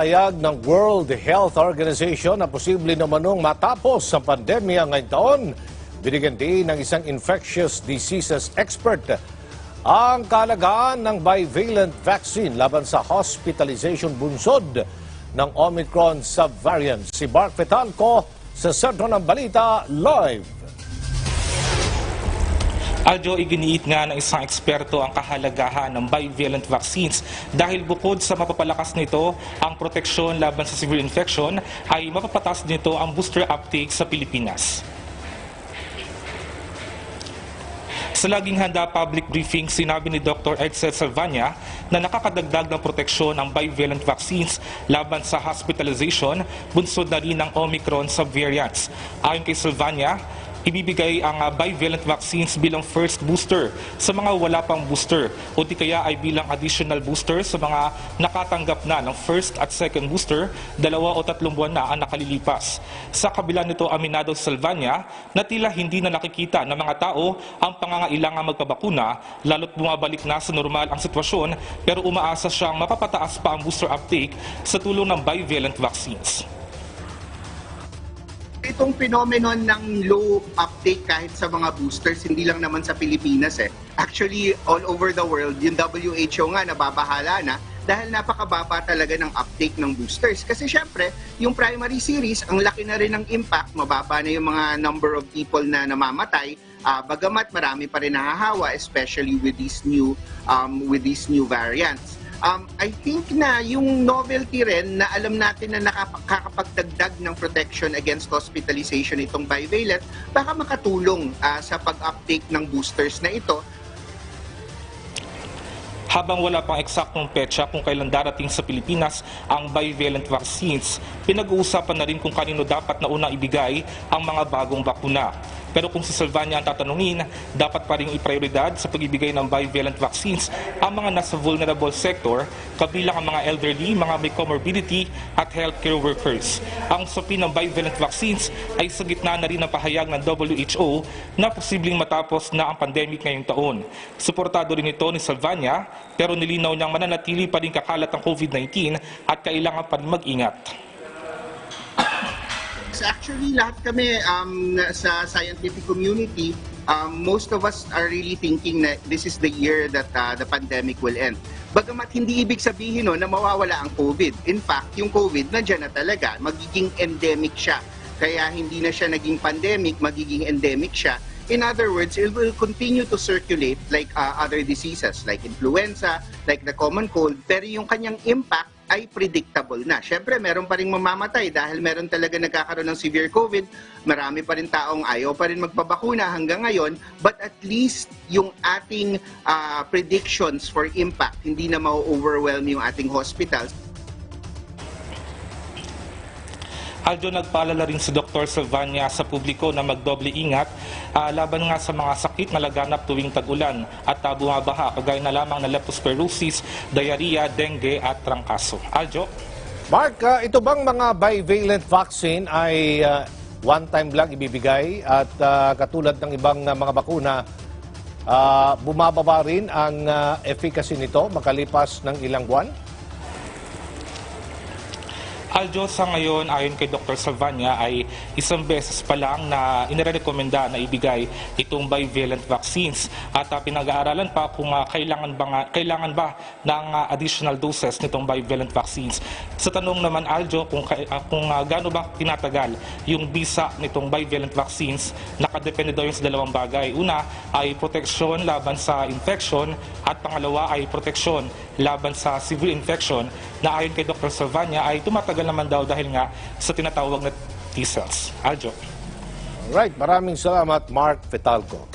Ayag ng World Health Organization na posible namanong matapos sa pandemya ngayong taon. Binigyan din ng isang infectious diseases expert ang kalagaan ng bivalent vaccine laban sa hospitalization bunsod ng Omicron subvariant. Si Mark Fetalco sa sentro ng balita live. Aljo, iginiit nga ng isang eksperto ang kahalagahan ng bivalent vaccines dahil bukod sa mapapalakas nito ang proteksyon laban sa severe infection, ay mapapatas nito ang booster uptake sa Pilipinas. Sa laging handa public briefing, sinabi ni Dr. Edsel Salvania na nakakadagdag ng proteksyon ang bivalent vaccines laban sa hospitalization, bunsod na rin ng Omicron subvariants. Ayon kay Salvania, ibibigay ang uh, bivalent vaccines bilang first booster sa mga wala pang booster o di kaya ay bilang additional booster sa mga nakatanggap na ng first at second booster, dalawa o tatlong buwan na ang nakalilipas. Sa kabila nito, aminado Salvania na tila hindi na nakikita ng mga tao ang pangangailangan magpabakuna lalo't bumabalik na sa normal ang sitwasyon pero umaasa siyang mapapataas pa ang booster uptake sa tulong ng bivalent vaccines itong phenomenon ng low uptake kahit sa mga boosters, hindi lang naman sa Pilipinas eh. Actually, all over the world, yung WHO nga nababahala na dahil napakababa talaga ng uptake ng boosters. Kasi syempre, yung primary series, ang laki na rin ng impact, mababa na yung mga number of people na namamatay, uh, bagamat marami pa rin nahahawa, especially with these new um, with these new variants um, I think na yung novelty rin na alam natin na nakakapagdagdag ng protection against hospitalization itong bivalent, baka makatulong uh, sa pag-uptake ng boosters na ito habang wala pang eksaktong petsa kung kailan darating sa Pilipinas ang bivalent vaccines, pinag-uusapan na rin kung kanino dapat na unang ibigay ang mga bagong bakuna. Pero kung si Sylvania ang tatanungin, dapat pa rin iprioridad sa pag-ibigay ng bivalent vaccines ang mga nasa vulnerable sector, kabilang ang mga elderly, mga may comorbidity at healthcare workers. Ang supi ng bivalent vaccines ay sa gitna na rin ng pahayag ng WHO na posibleng matapos na ang pandemic ngayong taon. Suportado rin ito ni Sylvania, pero nilinaw niyang mananatili pa rin kakalat ang COVID-19 at kailangan pa rin mag-ingat. Actually, lahat kami um, sa scientific community, um, most of us are really thinking that this is the year that uh, the pandemic will end. Bagamat hindi ibig sabihin no, na mawawala ang COVID. In fact, yung COVID nandiyan na talaga. Magiging endemic siya. Kaya hindi na siya naging pandemic, magiging endemic siya. In other words, it will continue to circulate like uh, other diseases like influenza, like the common cold, pero yung kanyang impact ay predictable na. Siyempre, meron pa rin mamamatay dahil meron talaga nagkakaroon ng severe COVID. Marami pa rin taong ayaw pa rin magpabakuna hanggang ngayon. But at least yung ating uh, predictions for impact, hindi na ma-overwhelm yung ating hospitals. Aldo nagpaalala rin si Dr. Sylvania sa publiko na magdoble ingat uh, laban nga sa mga sakit na laganap tuwing tag-ulan at uh, bumabaha kagaya na lamang ng leptospirosis, diarrhea, dengue at trangkaso. Aljo? Mark, uh, ito bang mga bivalent vaccine ay uh, one time lang ibibigay at uh, katulad ng ibang uh, mga bakuna uh, bumababa rin ang uh, efficacy nito makalipas ng ilang buwan? Aljo, sa ngayon, ayon kay Dr. Salvania, ay isang beses pa lang na inirekomenda na ibigay itong bivalent vaccines. At uh, pinag-aaralan pa kung uh, kailangan, ba nga, kailangan ba ng uh, additional doses nitong bivalent vaccines. Sa tanong naman, Aljo, kung, uh, kung uh, gaano ba tinatagal yung bisa nitong bivalent vaccines, nakadepende daw yung sa dalawang bagay. Una ay proteksyon laban sa infection at pangalawa ay proteksyon laban sa severe infection na ayon kay Dr. Salvania ay tumatagal naman daw dahil nga sa tinatawag na T-cells. Aljo. Alright, maraming salamat Mark Fetalco.